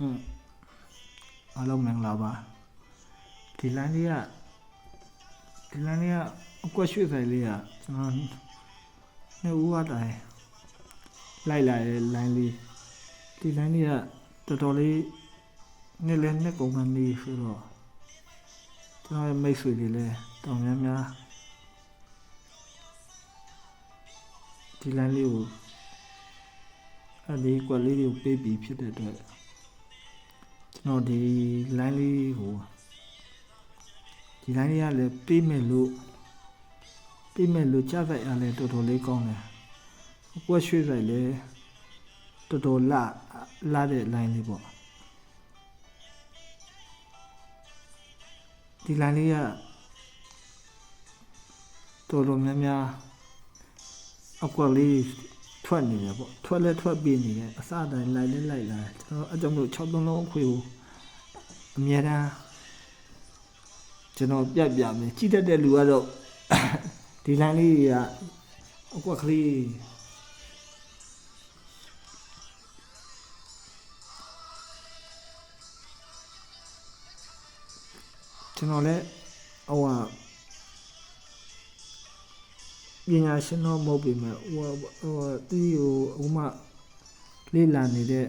อืมအားလုံးမင်္ဂလာပါဒီလမ်းလေးကဒီလမ်းလေးကအကွက်ရွှေ့ဆိုင်လေးကကျွန်တော်နှစ်ဦးအတိုင်းလိုက်လာတဲ့လမ်းလေးဒီလမ်းလေးကတော်တော်လေးနှစ်လဲနှစ်ကုန်မှနေဆိုတော့ကျွန်တော်ရဲ့မိတ်ဆွေတွေလည်းတောင်များများဒီလမ်းလေးကိုအဲဒီကွက်လေးကိုပေးပြီးဖြစ်တဲ့အတွက် ကျွန်တော်ဒီ line လေးကိုဒီ line လေးကလည်းပေးမယ်လို့ပေးမယ်လို့ကြားဆိုင်အားလည်းတော်တော်လေးကောင်းတယ်။ကွက်ရွှေ့ဆိုင်လည်းတော်တော်လာလာတဲ့ line လေးပေါ့။ဒီ line လေးကတော်တော်များများအကွက်လေး ထွက်နေတယ်ပေါ့ထွက်လဲထွက်ပြေးနေတယ်အစတိုင်းလိုက်လဲလိုက်လာတယ်ကျွန်တော်အကြောင်းလို့6သုံးလုံးအခွေကိုအများတန်းကျွန်တော်ပြတ်ပြမယ်ကြည့်တတ်တဲ့လူကတော့ဒီလမ်းလေးတွေကအကွက်ကလေးကျွန်တော်လည်းဟိုဟာ ပညာရှင်တော့မဟုတ်ပေမဲ့ဟိုဟိုတီးဟိုအခုမှလေးလာနေတဲ့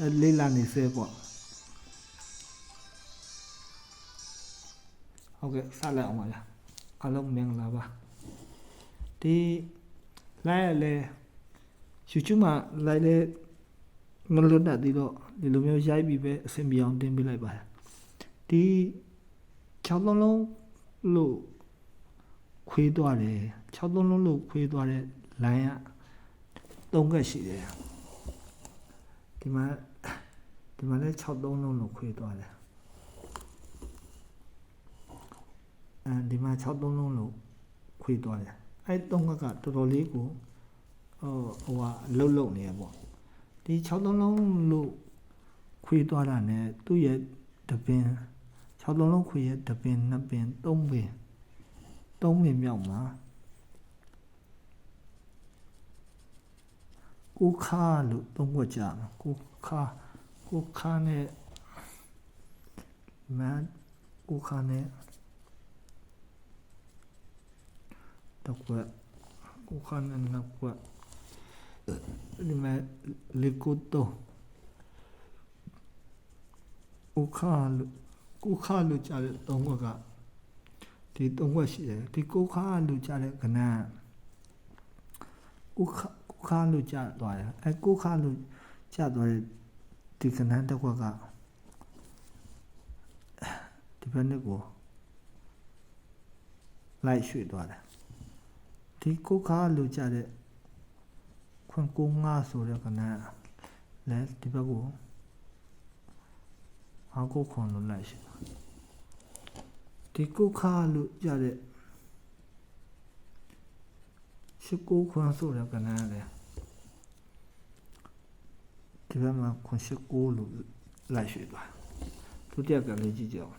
အဲလေးလာနေစေပေါ့ဟုတ်ကဲ့ဆက်လိုက်အောင်ပါလားအားလုံးမင်္ဂလာပါဒီလိုက်ရလေ YouTube မှာလိုက်လေမလွတ်တတ်သေးတော့ဒီလိုမျိုးရိုက်ပြီးပဲအဆင်ပြေအောင်တင်ပေးလိုက်ပါတယ်ဒီ6လုံးလုံးလို့ ခွေးသွားတယ်6သုံးလုံးလို့ခွေးသွားတဲ့ line က3ကက်ရှိတယ်ဒီမှာဒီမှာလည်း6သုံးလုံးလို့ခွေးသွားတယ်အဲဒီမှာ6သုံးလုံးလို့ခွေးသွားတယ်အဲ3ကက်ကတော်တော်လေးကိုဟိုဟိုဟာလှုပ်လှုပ်နေရပေါ့ဒီ6သုံးလုံးလို့ခွေးသွားတာ ਨੇ သူ့ရဲ့တပင်6သုံးလုံးခွေးရဲ့တပင်နှစ်ပင်သုံးပင် သုံးပင်မြောက်မှာကိုခါလို့သုံးခွက်ကြမှာကိုခါကိုခါနဲ့မန်ကိုခါနဲ့တော့ကွက်ကိုခါနဲ့နောက်ကွက်ဒီမဲ့လေကိုတော့ကိုခါလို့ကိုခါလို့ကြားတဲ့သုံးခွက်က ဒီသုံးခွက်ရှိတယ်ဒီကိုခါလူကြတဲ့ကဏ္ဍကိုခကိုခါလူကြသွားတယ်အဲကိုခါလူကြသွားတဲ့ဒီကဏ္ဍတစ်ခွက်ကဒီဘက်နဲ့ကိုလိုက်ရွှေ့သွားတယ်ဒီကိုခါလူကြတဲ့ခွန်ကိုငါဆိုတဲ့ကဏ္ဍလဲဒီဘက်ကိုအောက်ကိုခွန်လို့လိုက်ရွှေ့ ဒီကုခါလို့ကြတဲ့ရှိကိုခွန်ဆိုတဲ့ကဏ္ဍလေဒီဘက်မှာခွန်ရှိကိုလို့လိုက်ရွှေ့သွားဒုတိယကလေးကြည့်ကြအောင်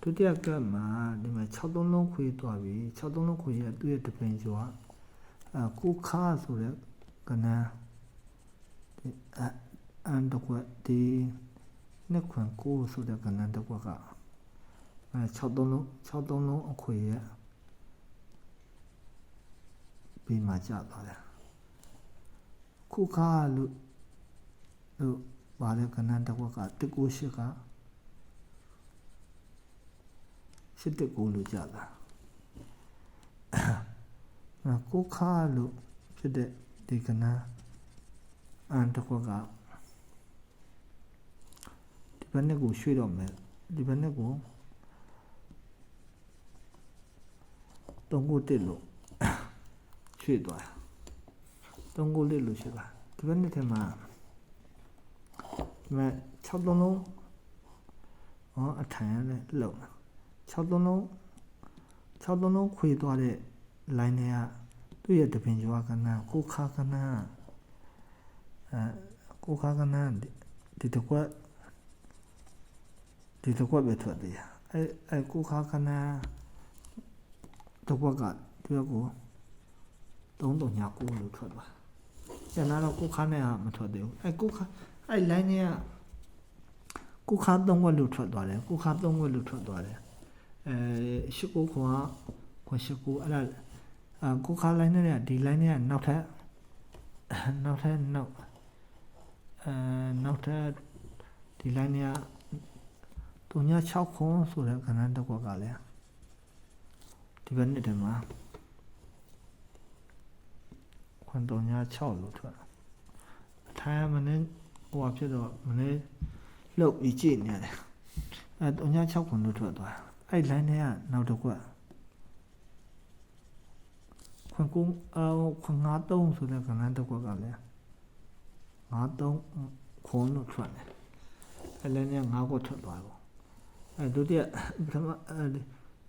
ဒုတိယကမှာဒီမှာ6သုံးလုံးခွေးသွားပြီ6သုံးလုံးခွေးရသူ့ရဲ့တပင်ကျော်အကုခါဆိုတဲ့ကဏ္ဍဒီအန်တော့ဒီနှစ်ခွန်ကိုဆိုတဲ့ကဏ္ဍတော့က အဲ6သုံးလုံး6သုံးလုံးအခွေရဲ့ပြီးမှကြသွားတယ်ခုခါလို့လို့ပါတဲ့ကဏ္ဍတစ်ခွက်ကတကူရှိကရှိတကူလို့ကြတာအဲခုခါလို့ဖြစ်တဲ့ဒီကဏ္ဍအန်တစ်ခွက်ကဒီဘက်နဲ့ကိုရွှေ့တော့မယ်ဒီဘက်နဲ့ကို သုံးခုတစ်လို့ရွှေ့သွားသုံးခုတစ်လို့ရွှေ့သွားဒီဘက်နှစ်ထဲမှာဒီမှာ6သုံးလုံးဟောအထိုင်ရတဲ့လုံ6သုံးလုံး6သုံးလုံးခွေသွားတဲ့ line တွေကသူ့ရဲ့တပင်ကျွားကနာကိုခါကနာအဲကိုခါကနာဒီတကွက်ဒီတကွက်ပဲထွက်သေးရအဲအဲကိုခါကနာ တပွက်ကတပွက်ကို3399လို့ထွက်သွားကျန်တော့ကိုခါနဲ့ကမထွက်သေးဘူးအဲကိုခါအဲ line ကြီးကကိုခါ3ဝက်လို့ထွက်သွားတယ်ကိုခါ3ဝက်လို့ထွက်သွားတယ်အဲ89ခွန်ကခွန်89အဲ့ဒါအကိုခါ line နဲ့ဒီ line နဲ့ကနောက်ထပ်နောက်ထပ်နောက်အဲနောက်ထပ်ဒီ line နဲ့က3 6ခွန်ဆိုတဲ့ခဏတစ်ခွက်ကလည်း ဒီဘက်နှစ်တည်းမှာခွန်တော်ညာ6လို့ထွက်အထိုင်းမနေ့ဟိုဖြစ်တော့မနေ့လှုပ်ပြီးကြည့်နေရတယ်အဲတော်ညာ6ခွန်လို့ထွက်သွားအဲ့ line ထဲကနောက်တစ်ခွက်ခွန်ကုန်းအော်ခွန်93ဆိုတဲ့ကဏ္ဍတစ်ခွက်ကလည်း93ခွန်လို့ထွက်တယ်အဲ့လည်း9ခွက်ထွက်သွားပေါ့အဲဒုတိယပထမအဲ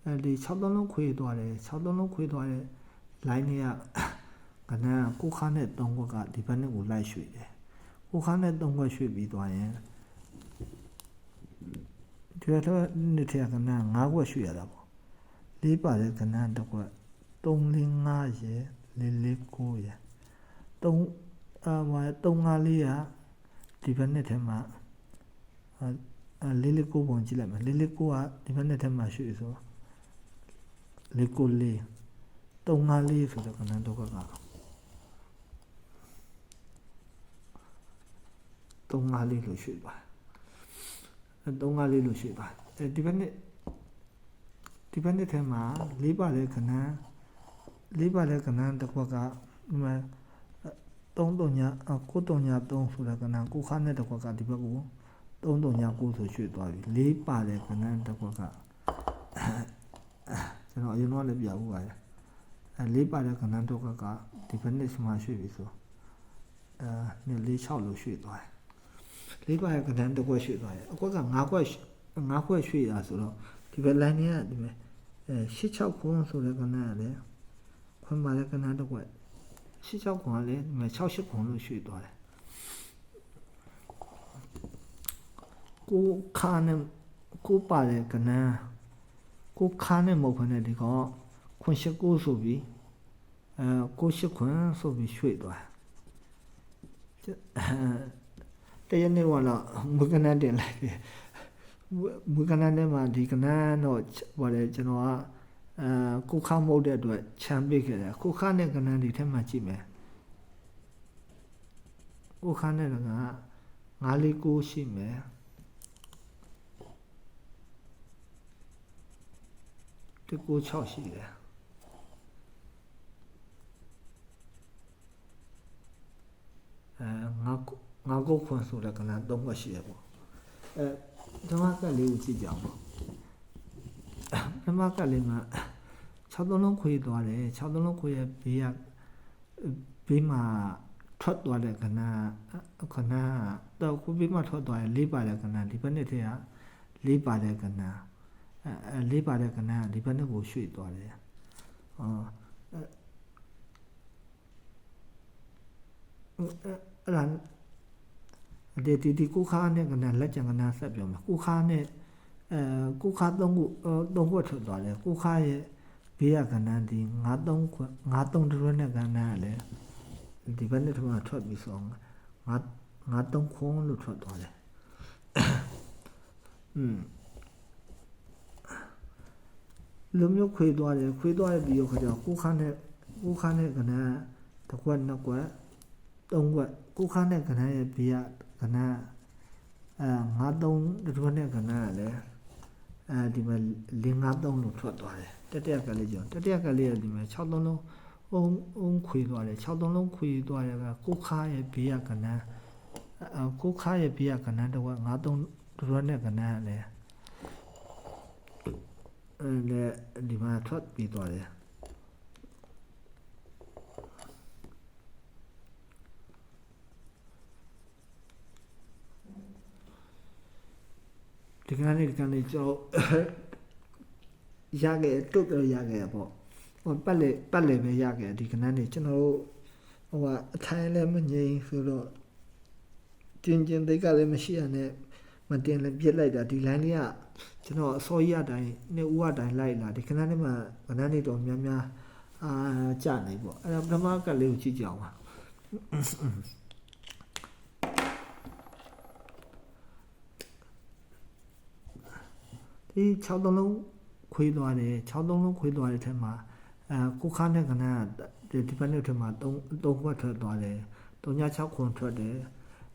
အဲဒီ6သုံးလုံးခွေသွားတယ်6သုံးလုံးခွေသွားတဲ့ line တွေကကနန်းကိုခါနဲ့3ခွက်ကဒီဘက်နဲ့ကိုလိုက်ရွှေ့တယ်ကိုခါနဲ့3ခွက်ရွှေ့ပြီးသွားရင်ဒီဘက်နဲ့ထက်ကနန်း5ခွက်ရွှေ့ရတာပေါ့လေးပါတဲ့ကနန်းတစ်ခွက်305ရယ်449ရယ်3အာ354ရဒီဘက်နဲ့ထဲမှာ449ပုံကြည့်လိုက်မယ်449ကဒီဘက်နဲ့ထဲမှာရွှေ့ဆိုတော့ လေးကိုလေး3 5လေးဆိုတော့ကနန်းတစ်ခွက်က3 5လေးလို့ရွှေ့ပါအဲ3 5လေးလို့ရွှေ့ပါအဲဒီဘက်နဲ့ဒီဘက်နဲ့ထဲမှာလေးပါတဲ့ခဏန်းလေးပါတဲ့ကဏ္ဍတစ်ခွက်ကဒီမှာ3တုံညာ9တုံညာ3ဆိုတဲ့ကဏ္ဍကိုခါနဲ့တစ်ခွက်ကဒီဘက်ကို3တုံညာ9ဆိုရွှေ့သွားပြီလေးပါတဲ့ကဏ္ဍတစ်ခွက်က ကျွန်တော်အရင်ကလည်းပြဘူးပါရဲ့အဲလေးပါတဲ့ကဏ္ဍတော့ကကဒီဘက်နှစ်မှာရွှေ့ပြီဆိုအဲနှစ်လေး6လို့ရွှေ့သွားတယ်လေးပါရဲ့ကဏ္ဍတစ်ခွက်ရွှေ့သွားတယ်အကွက်က9ခွက်9ခွက်ရွှေ့တာဆိုတော့ဒီဘက် line တွေကဒီမဲ့အဲ66ခွန်းဆိုတဲ့ကဏ္ဍကလည်းခွန်းပါတဲ့ကဏ္ဍတစ်ခွက်66ခွန်းကလည်းဒီမဲ့68ခွန်းလို့ရွှေ့သွားတယ်ကိုခါနဲ့ကိုပါတဲ့ကဏ္ဍ ကိုခါနဲ့မဟုတ်ခနဲ့ဒီကောင်ခွန်ရှစ်ကိုဆိုပြီးအဲကိုရှစ်ခွန်ဆိုပြီးရွှေ့သွားတယ်တရနေ့ကလာမကနန်းတင်လိုက်တယ်မကနန်းထဲမှာဒီကနန်းတော့ဟိုလေကျွန်တော်ကအဲကိုခါမဟုတ်တဲ့အတွက်ခြံပိတ်ခဲ့တယ်ကိုခါနဲ့ကနန်းဒီထဲမှာကြည့်မယ်ကိုခါနဲ့က9လေး9ရှိမယ် တကူ6ရှိတယ်အဲငါငါကုတ်ခွန်ဆိုတဲ့ကနန်း3ခွက်ရှိတယ်ပေါ့အဲဓမ္မကလေးကိုကြည့်ကြအောင်ပေါ့ဓမ္မကလေးမှာ6သုံးလုံးခွေသွားတယ်6သုံးလုံးခွေရဲ့ဘေးကဘေးမှာထွက်သွားတဲ့ကဏ္ဍခဏတော့ခုဘေးမှာထွက်သွားရင်လေးပါတဲ့ကဏ္ဍဒီဘက်နှစ်ထက်ကလေးပါတဲ့ကဏ္ဍ အဲလေးပါတဲ့ကဏ္ဍဒီဘက်နှစ်ကိုရွှေ့သွားတယ်အော်အဲ့ဒါဒီဒီဒီကိုခါနဲ့ကနလက်ကြံကနဆက်ပြောမှာကိုခါနဲ့အဲကိုခါသုံးခုသုံးခုထွက်သွားတယ်ကိုခါရဲ့ဘေးကကနန်းဒီ93ခွ93တရွနဲ့ကနန်းကလည်းဒီဘက်နဲ့ထမထွက်ပြီးဆိုငါ93ခွန်းလို့ထွက်သွားတယ်อืม လူမျိုးခွေသွားတယ်ခွေသွားတဲ့ပြီးတော့ခါကျကိုခါနဲ့ကိုခါနဲ့ကနန်းတစ်ခွက်နှစ်ခွက်သုံးခွက်ကိုခါနဲ့ကနန်းရဲ့ဘေးကကဏ္ဍအဲ53ဒီဘက်နဲ့ကဏ္ဍကလည်းအဲဒီမှာ553လို့ထွက်သွားတယ်တတိယကလေးကြောင့်တတိယကလေးကဒီမှာ63လုံးအုံအုံခွေသွားတယ်63လုံးခွေသွားတယ်ကကိုခါရဲ့ဘေးကကဏ္ဍအကိုခါရဲ့ဘေးကကဏ္ဍတော့53ဒီဘက်နဲ့ကဏ္ဍကလည်း အဲဒီမှာထွက်ပြီးသွားတယ်ဒီကနေ့ဒီကနေ့ကျွန်တော်ရခဲ့တုတ်တော့ရခဲ့ပေါ့ဟိုပတ်လေပတ်လေပဲရခဲ့ဒီကနေ့နေကျွန်တော်ဟိုကအထိုင်လည်းမငြိမ်ဆိုတော့တင်းကျင်သိကလည်းမရှိရနဲ့ မတင်လည်းပြစ်လိုက်တာဒီ line လေးကကျွန်တော်အစောကြီးအတိုင်းနှစ်ဦးအတိုင်းလိုက်လာဒီခဏလေးမှခဏလေးတော့များများအာကြနေပေါ့အဲ့ဒါပထမကလေးကိုကြည့်ကြအောင်ပါဒီ6သုံးလုံးခွေးသွားတယ်6သုံးလုံးခွေးသွားတဲ့ထက်မှာအဲကိုခါနဲ့ကနဒီဒီဘက်နဲ့ထက်မှာ3 3ခွက်ထွက်သွားတယ်3ည6ခွန်ထွက်တယ်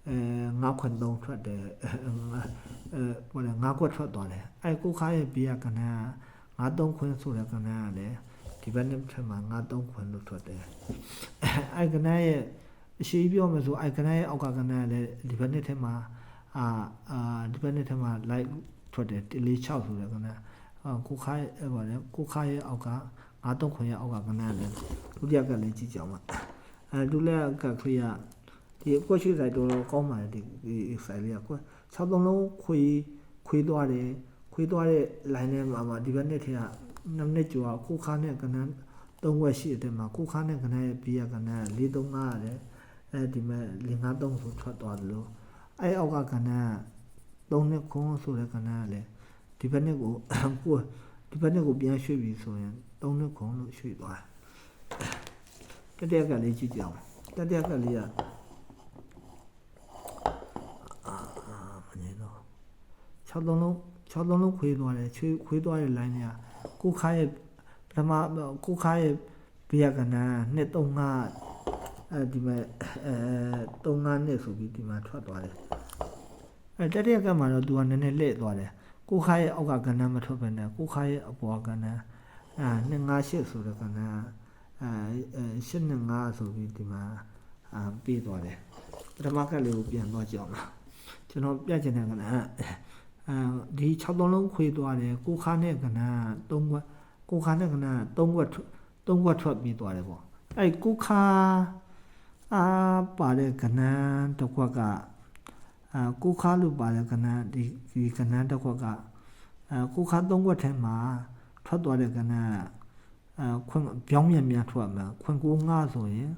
အဲ9ခွန်3ထွက်တယ်အဲဟိုလေ9ခွက်ထွက်သွားတယ်အဲကိုခါရဲ့ဘေးကကန9 3ခွန်ဆိုတဲ့ကနကလည်းဒီဘက်နဲ့ထက်မှာ9 3ခွန်လို့ထွက်တယ်အဲကနရဲ့အရှိပြောမယ်ဆိုအဲကနရဲ့အောက်ကကနကလည်းဒီဘက်နဲ့ထက်မှာအာအာဒီဘက်နဲ့ထက်မှာ light ထွက်တယ်1 4 6ဆိုတဲ့ကနအာကိုခါရဲ့ဟိုလေကိုခါရဲ့အောက်က9 3ခွန်ရဲ့အောက်ကကနလည်းဒုတိယကလည်းကြည့်ကြအောင်ပါအဲဒုတိယကခရီးက ဒီအကွက်ရှိဆိုင်တော်တော်ကောင်းပါတယ်ဒီဒီဆိုင်လေးကကွက်6သုံးလုံးခွေခွေးသွားတယ်ခွေးသွားတဲ့ line ထဲမှာမှာဒီဘက်နဲ့ထက်က2မိနစ်ကျော်ကိုခါနဲ့ကနန်း3ဝက်ရှိတဲ့မှာကိုခါနဲ့ကနန်းရဲ့ဘီးရကနန်း4 3 5ရတယ်အဲဒီမဲ့5 3ဆိုထွက်သွားတယ်လို့အဲအောက်ကကနန်း3နှစ်ခွန်းဆိုတဲ့ကနန်းကလည်းဒီဘက်နဲ့ကိုကိုဒီဘက်နဲ့ကိုပြန်ရွှေ့ပြီဆိုရင်3နှစ်ခွန်းလို့ရွှေ့သွားတယ်တတိယကလေးကြည့်ကြအောင်တတိယကလေးကအာမနေတော့ 6သုံးလုံး6သုံးလုံးခွေးသွားတယ်ချွေးခွေးသွားတဲ့ line ကကိုခါရဲ့ပထမကိုခါရဲ့ဘေးကကနန်း2 3 5အဲဒီမဲ့အဲ3 5နှစ်ဆိုပြီးဒီမှာထွက်သွားတယ်အဲတတိယကမှာတော့သူကနည်းနည်းလှည့်သွားတယ်ကိုခါရဲ့အောက်ကကဏ္ဍမထွက်ဘဲနဲ့ကိုခါရဲ့အပေါ်ကဏ္ဍအာ258ဆိုတဲ့ကဏ္ဍအာ85ဆိုပြီးဒီမှာအာပြီးသွားတယ်ပထမကလေးကိုပြန်သွားကြအောင်လားကျွန်တော်ပြချင်တဲ့ကဏ္ဍ အဲဒီ6သုံးလုံးခွေသွားတယ်ကိုခါနဲ့ကဏ္ဍ3ခွက်ကိုခါနဲ့ကဏ္ဍ3ခွက်3ခွက်ထွက်ပြီးသွားတယ်ပေါ့အဲကိုခါအာပါတဲ့ကဏ္ဍတစ်ခွက်ကအာကိုခါလို့ပါတဲ့ကဏ္ဍဒီဒီကဏ္ဍတစ်ခွက်ကအာကိုခါ3ခွက်ထဲမှာထွက်သွားတဲ့ကဏ္ဍအာခွင့်ပြောင်းမြန်မြန်ထွက်မှာခွင့်ကိုငါဆိုရင်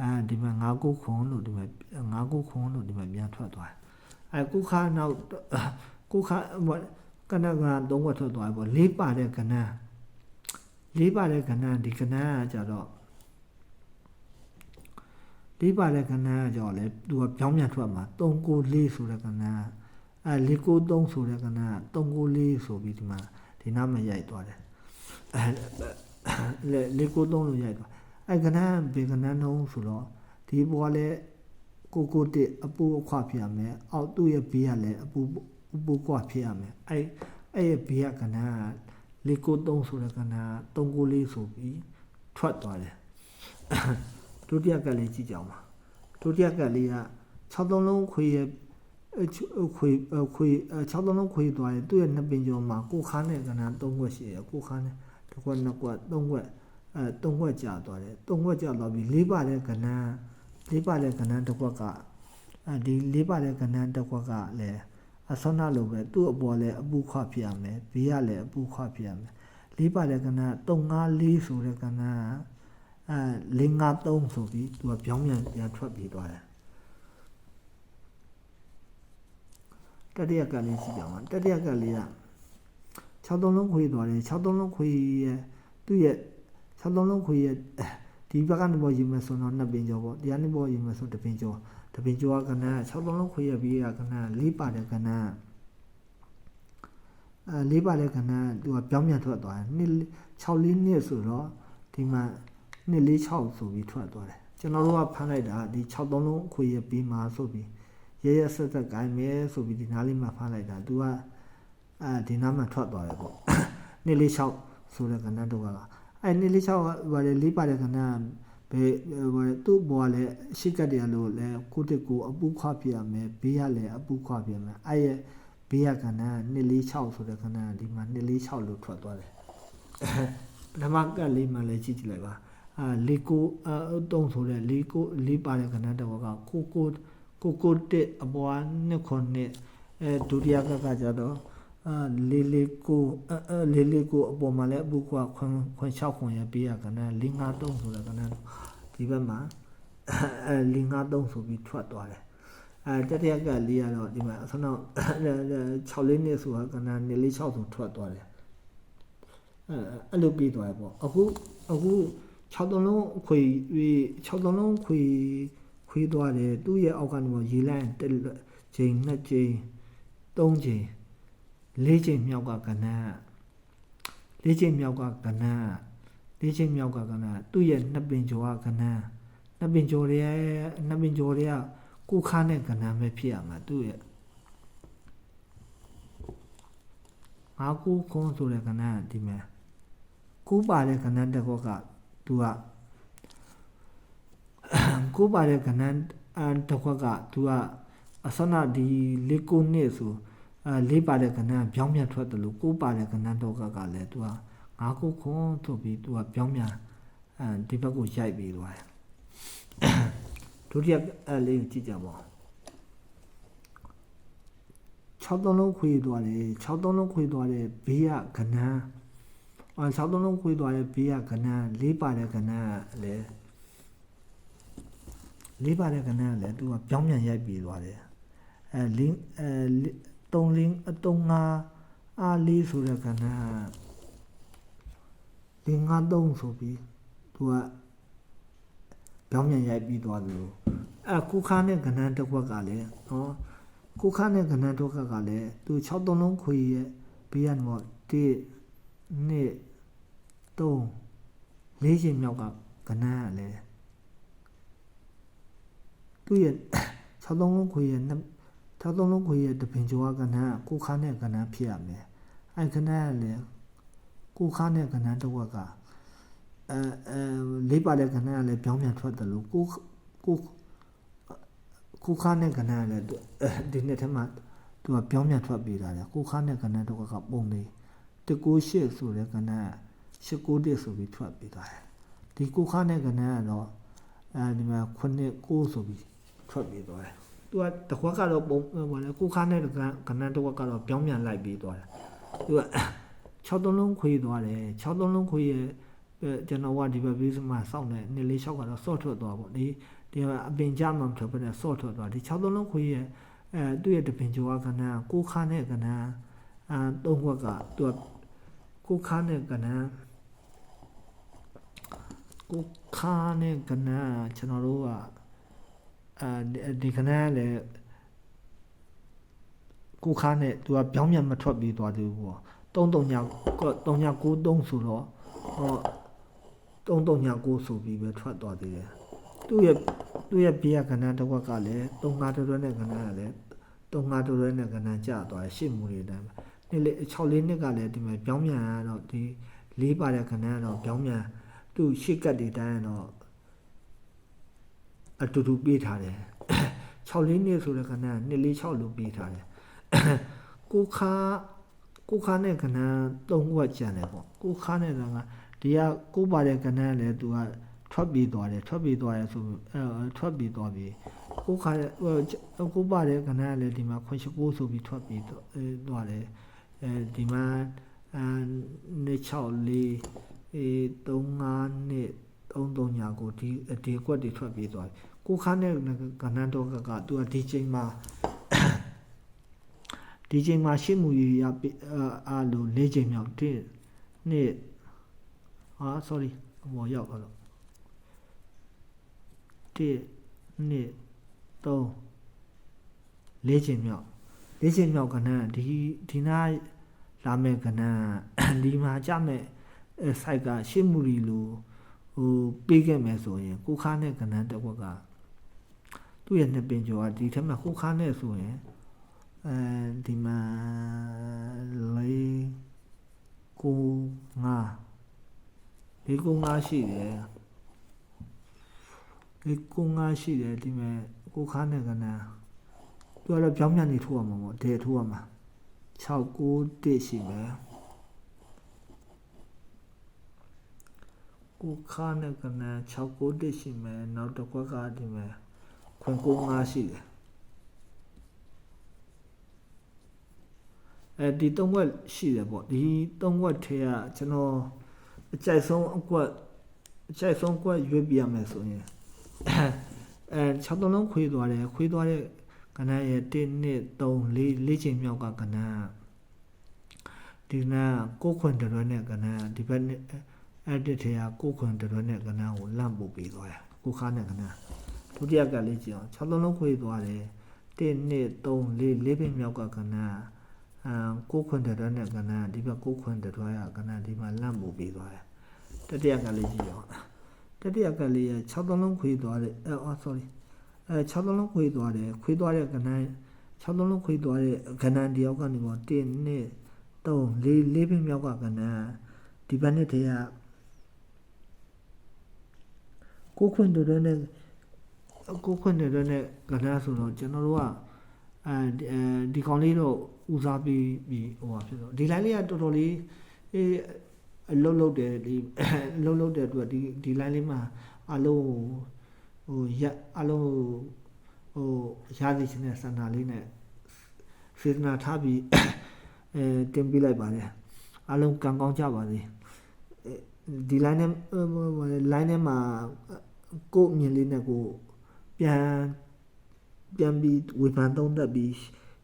အာဒီမှာ9ခုခွန်လို့ဒီမှာ9ခုခွန်လို့ဒီမှာမြန်ထွက်သွားတယ်အဲကိုခါနောက် ကိုခါကဏ္ဍက3ခွက်ထွက်သွားပြီပေါ့လေးပါတဲ့ကဏ္ဍလေးပါတဲ့ကဏ္ဍဒီကဏ္ဍကကြတော့လေးပါတဲ့ကဏ္ဍကကြောလဲသူကပြောင်းမြန်ထွက်မှာ394ဆိုတဲ့ကဏ္ဍအဲ493ဆိုတဲ့ကဏ္ဍ394ဆိုပြီးဒီမှာဒီနားမှာရိုက်သွားတယ်အဲ493လို့ရိုက်သွားအဲကဏ္ဍဘေကဏ္ဍနှုံးဆိုတော့ဒီဘောလဲကိုကိုတစ်အပူအခွဖြစ်ရမယ်အောက်သူ့ရဲ့ဘေးကလည်းအပူ အပူကွဖြစ်ရမယ်အဲအဲ့ရဲ့ဘေးကကဏ္ဍ493ဆိုတဲ့ကဏ္ဍ394ဆိုပြီးထွက်သွားတယ်ဒုတိယကလေးကြည့်ကြအောင်ပါဒုတိယကလေးက6သုံးလုံးခွေရဲ့ခွေခွေ6သုံးလုံးခွေသွားတယ်သူ့ရဲ့နှစ်ပင်ကျော်မှာကိုခါနဲ့ကဏ္ဍ3ခွက်ရှိတယ်ကိုခါနဲ့တစ်ခွက်နှစ်ခွက်3ခွက်အဲ3ခွက်ကြာသွားတယ်3ခွက်ကြာသွားပြီလေးပါတဲ့ကဏ္ဍလေးပါတဲ့ကဏ္ဍတစ်ခွက်ကအဲဒီလေးပါတဲ့ကဏ္ဍတစ်ခွက်ကလည်း အဆောနာလိုပဲသူ့အပေါ်လည်းအပူခွဖြစ်ရမယ်ဘေးကလည်းအပူခွဖြစ်ရမယ်လေးပါတဲ့ကဏ္ဍ354ဆိုတဲ့ကဏ္ဍအဲ553ဆိုပြီးသူကပြောင်းပြန်ပြန်ထွက်ပြေးသွားတယ်တတိယကလေးရှိကြမှာတတိယကလေးက6သုံးလုံးခွေးသွားတယ်6သုံးလုံးခွေးရဲ့သူ့ရဲ့6သုံးလုံးခွေးရဲ့ဒီဘက်ကနေပေါ်ယူမယ်ဆိုတော့နှစ်ပင်ကျော်ပေါ့တရားနေပေါ်ယူမယ်ဆိုတပင်ကျော် တပင်ကျော်ကကဏ္ဍ6သုံးလုံးခွေးရဲ့ပြီးရကဏ္ဍ၄ပါတဲ့ကဏ္ဍအဲ၄ပါတဲ့ကဏ္ဍသူကပြောင်းပြန်ထွက်သွားတယ်နှစ်6လေးနှစ်ဆိုတော့ဒီမှာနှစ်၄6ဆိုပြီးထွက်သွားတယ်ကျွန်တော်တို့ကဖမ်းလိုက်တာဒီ6သုံးလုံးခွေးရဲ့ပြီးမှာဆိုပြီးရရဆက်ဆက်ကိုင်းမယ်ဆိုပြီးဒီနားလေးမှာဖမ်းလိုက်တာ तू ကအဲဒီနားမှာထွက်သွားတယ်ပေါ့နှစ်လေး6ဆိုတဲ့ကဏ္ဍတော့ကအဲနှစ်လေး6ကဘာလဲလေးပါတဲ့ကဏ္ဍ ဘယ်ဟိုသူ့ဘောကလည်းရှိကတ်တယ်လို့လဲကိုတစ်ကိုအပူခွပြရမယ်ဘေးကလည်းအပူခွပြရမယ်အဲရဲ့ဘေးကကဏ္ဍနှစ်လေး6ဆိုတဲ့ကဏ္ဍဒီမှာနှစ်လေး6လို့ထွက်သွားတယ်ပထမကလေးမှလည်းကြည့်ကြည့်လိုက်ပါအာလေးကိုအတုံးဆိုတဲ့လေးကိုလေးပါတဲ့ကဏ္ဍတော့ကကိုကိုကိုကိုတစ်အပွားနှစ်ခုနှစ်အဲဒုတိယကကကြတော့ အာလေးလေးကိုအဲလေးလေးကိုအပေါ်မှာလည်းအပုကွာခွန်ခွန်6ခွန်ရပေးရကနန်း5 3ဆိုတဲ့ကနန်းဒီဘက်မှာအဲ5 3ဆိုပြီးထွက်သွားတယ်အဲတတိယကလေးရတော့ဒီမှာအစနောက်6လေးနှစ်ဆိုတာကနန်း2လေး6ဆိုထွက်သွားတယ်အဲအဲ့လိုပြီးသွားတယ်ပေါ့အခုအခု6သုံးလုံးခွေ6သုံးလုံးခွေခွေးသွားတယ်သူ့ရဲ့အောက်ကနေပေါ်ရေလန့်တစ်ချိန်နှစ်ချိန်သုံးချိန် လေးချိန်မြောက်ကကနန်းလေးချိန်မြောက်ကကနန်းလေးချိန်မြောက်ကကနန်းသူ့ရဲ့နှစ်ပင်ကျော်ကကနန်းနှစ်ပင်ကျော်ရဲ့နှစ်ပင်ကျော်တွေကကိုခါနဲ့ကနန်းပဲဖြစ်ရမှာသူ့ရဲ့ငါကူခွန်းဆိုတဲ့ကနန်းဒီမှာကူပါတဲ့ကနန်းတစ်ခုကသူကကိုပါတဲ့ကဏ္ဍအန်တစ်ခွက်က तू ကအစနဒီလေးကိုနှစ်ဆို အဲလေးပါတဲ့ကဏ္ဍပြောင်းပြန်ထွက်တယ်လို့ကိုပါတဲ့ကဏ္ဍတော့ကကလည်း तू ကငါကိုခွန်းဆိုပြီး तू ကပြောင်းပြန်အဲဒီဘက်ကိုရိုက်ပြီးသွားတယ်ဒုတိယအဲလေးကိုကြည့်ကြပါဦး6သုံးလုံးခွေသွားတယ်6သုံးလုံးခွေသွားတယ်ဘေးကကဏ္ဍအဲ6သုံးလုံးခွေသွားတယ်ဘေးကကဏ္ဍလေးပါတဲ့ကဏ္ဍလည်းလေးပါတဲ့ကဏ္ဍကလည်းသူကပြောင်းပြန်ရိုက်ပြီးသွားတယ်အဲလင်းအဲ 3လင်း3 5အားလေးဆိုတဲ့ကဏ္ဍလင်း5 3ဆိုပြီးသူကပြောင်းပြန်ရိုက်ပြီးသွားတယ်လို့အဲကုခါနဲ့ကဏ္ဍတစ်ခွက်ကလည်းနော်ကုခါနဲ့ကဏ္ဍတစ်ခွက်ကလည်းသူ6 3လုံးခွေရဲ့ဘေးကနေတော့1 2 3လေးချိန်မြောက်ကကဏ္ဍကလည်းသူ့ရဲ့6သုံးလုံးခွေရဲ့ 6သုံးလုံးခွေရဲ့တပင်ကျော်ကကဏ္ဍကိုခါနဲ့ကဏ္ဍဖြစ်ရမယ်အဲကဏ္ဍကလည်းကိုခါနဲ့ကဏ္ဍတစ်ဝက်ကအဲအဲလေးပါတဲ့ကဏ္ဍကလည်းပြောင်းပြန်ထွက်တယ်လို့ကိုကိုကိုခါနဲ့ကဏ္ဍကလည်းဒီနှစ်ထဲမှာသူကပြောင်းပြန်ထွက်ပြေးတာလေကိုခါနဲ့ကဏ္ဍတစ်ဝက်ကပုံလေး198ဆိုတဲ့ကဏ္ဍ191ဆိုပြီးထွက်ပြေးသွားတယ်ဒီကိုခါနဲ့ကဏ္ဍကတော့အဲဒီမှာ9 9ဆိုပြီးထွက်ပြေးသွားတယ်။ သူကတခွက်ကတော့ပုံဟိုလေကိုခါနဲ့ကကနန်းတခွက်ကတော့ပြောင်းပြန်လိုက်ပြေးသွားတယ်။သူက6သုံးလုံးခွေးသွားတယ်။6သုံးလုံးခွေးရဲ့ကျွန်တော်ကဒီဘက်ဘေးစမှာစောင့်နေနေလေး6ကတော့ဆော့ထွက်သွားပေါ့။ဒီဒီအပင်ကြမှာထွက်ပြီးဆော့ထွက်သွားဒီ6သုံးလုံးခွေးရဲ့အဲသူ့ရဲ့တပင်ကျော်ကနန်းကိုခါနဲ့ကနန်းအဲသုံးခွက်ကသူကကိုခါနဲ့ကနန်းကိုခါနဲ့ကနန်းကျွန်တော်တို့က အဲဒီခဏလည်းကိုခါနဲ့သူကပြောင်းပြန်မထွက်ပြီးသွားသေးဘူးပေါ့33ည3ည93ဆိုတော့ဟော33ည9ဆိုပြီးပဲထွက်သွားသေးတယ်သူ့ရဲ့သူ့ရဲ့ဘေးကကဏ္ဍတစ်ဝက်ကလည်း35တွဲနဲ့ကဏ္ဍကလည်း35တွဲနဲ့ကဏ္ဍကျသွားရှစ်မူတွေတိုင်းနေ့လေ6လေးနှစ်ကလည်းဒီမှာပြောင်းပြန်တော့ဒီလေးပါတဲ့ကဏ္ဍကတော့ပြောင်းပြန်သူ့ရှစ်ကတ်တွေတိုင်းတော့ အတူတူပေးထားတယ်6လေးနှစ်ဆိုတဲ့ကဏ္ဍ2လေး6လို့ပေးထားတယ်ကိုခါကိုခါနဲ့ကဏ္ဍ3ခုကကျန်တယ်ပေါ့ကိုခါနဲ့ကဒီကကိုပါတဲ့ကဏ္ဍလည်းသူကထွက်ပြေးသွားတယ်ထွက်ပြေးသွားရဲဆိုအဲထွက်ပြေးသွားပြီကိုခါကိုပါတဲ့ကဏ္ဍလည်းဒီမှာခွန်ရှိကိုဆိုပြီးထွက်ပြေးသွားတယ်အဲဒီမှာအဲနေ6လေးအေး3 5နှစ်33ညာကိုဒီဒီကွက်တွေထွက်ပြေးသွားတယ် ကိုခါနဲ့ကဏ္ဍတော့ကကသူကဒီချိန်မှာဒီချိန်မှာရှစ်မူရရအာလို၄ချိန်မြောက်တစ်နှစ်ဟာ sorry ဟိုရောက်တော့တစ်နှစ်သုံး၄ချိန်မြောက်၄ချိန်မြောက်ကဏ္ဍဒီဒီနာလာမဲ့ကဏ္ဍဒီမှာကြမဲ့ site ကရှစ်မူရီလိုဟိုပေးခဲ့မယ်ဆိုရင်ကိုခါနဲ့ကဏ္ဍတစ်ခွက်က သူ့ရဲ့နှစ်ပင်ကျော်ကဒီထက်မှကိုခါနဲ့ဆိုရင်အဲဒီမှာလေးကိုငါလေးကိုငါရှိတယ်လေးကိုငါရှိတယ်ဒီမှာကိုခါနဲ့ကဏ္ဍသူကတော့ပြောင်းပြန်နေထိုးရမှာပေါ့ဒဲထိုးရမှာ6 9 1ရှိမယ်ကိုခါနဲ့ကနန်6ကိုတစ်ရှိမယ်နောက်တစ်ခွက်ကဒီမယ် ခွန်ကို5ရှိတယ်အဲဒီသုံးခွက်ရှိတယ်ပေါ့ဒီသုံးခွက်ထဲကကျွန်တော်အကြိုက်ဆုံးအကွက်အကြိုက်ဆုံးကွက်ရွေးပြရမယ်ဆိုရင်အဲ6သုံးလုံးခွေးသွားတယ်ခွေးသွားတဲ့ကနန်ရဲ့1 2 3 4 4ချိန်မြောက်ကကနန်ဒီနာကိုခွန်တရွဲ့နဲ့ကနန်ဒီဘက်အဲ့ဒီထဲကကိုခွန်တရွနဲ့ကနန်းကိုလန့်ပုတ်ပြီးသွားရကိုခါနဲ့ကနန်း ဒုတိယကလေးကြည့်အောင်6လုံးလုံးခွေသွားတယ်1 2 3 4 4ပင်မြောက်ကကဏ္ဍအာ6ခွန်တရနဲ့ကဏ္ဍဒီဘက်6ခွန်တရရကဏ္ဍဒီမှာလန့်ပူပြီးသွားတယ်တတိယကလေးကြည့်အောင်တတိယကလေးရ6လုံးလုံးခွေသွားတယ်အော် sorry အဲ6လုံးလုံးခွေသွားတယ်ခွေသွားတဲ့ကဏ္ဍ6လုံးလုံးခွေသွားတဲ့ကဏ္ဍတယောက်ကနေပေါ့1 2 3 4 4ပင်မြောက်ကကဏ္ဍဒီဘက်နဲ့တည်းကကိုခွန်တရနဲ့ ကိုခွင့်နေတဲ့နဲ့ကဏ္ဍဆိုတော့ကျွန်တော်တို့ကအဲဒီအဲဒီကောင်လေးတော့ဦးစားပေးပြီးဟိုပါဖြစ်တော့ဒီ line လေးကတော်တော်လေးအေးအလုံးလုံးတယ်ဒီအလုံးလုံးတဲ့အတွက်ဒီဒီ line လေးမှာအလုံးဟိုရက်အလုံးဟိုရသည်ချင်းတဲ့စန္ဒာလေးနဲ့စေတနာထားပြီးအဲတင်ပြလိုက်ပါတယ်အလုံးကံကောင်းကြပါစေအဲဒီ line နဲ့ line နဲ့မှာကို့အမြင်လေးနဲ့ကို ပြန်ပြန်ပြီးဝေဖန်သုံးသပ်ပြီး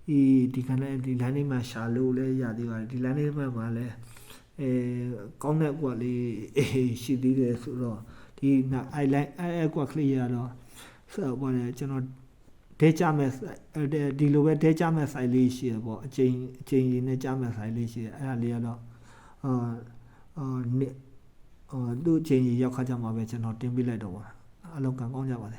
ဒီဒီကနေ့ဒီ line လေးမှာရှာလို့လဲရသေးပါတယ်ဒီ line လေးမှာမှာလဲအဲကောင်းတဲ့ကွက်လေးအေးရှိသေးတယ်ဆိုတော့ဒီနာအိုင်လိုင်းအဲကွက်ကလေးရတော့ဆိုတော့လေကျွန်တော်ဒဲကြမဲ့ဒီလိုပဲဒဲကြမဲ့ site လေးရှိရပေါ့အချိန်အချိန်ရင်းနဲ့ကြမဲ့ site လေးရှိတယ်အဲ့ဒါလေးကတော့အာအာနေအာသူ့အချိန်ကြီးရောက်ခါကြမှာပဲကျွန်တော်တင်ပြလိုက်တော့ပါအလုံးကံကောင်းကြပါစေ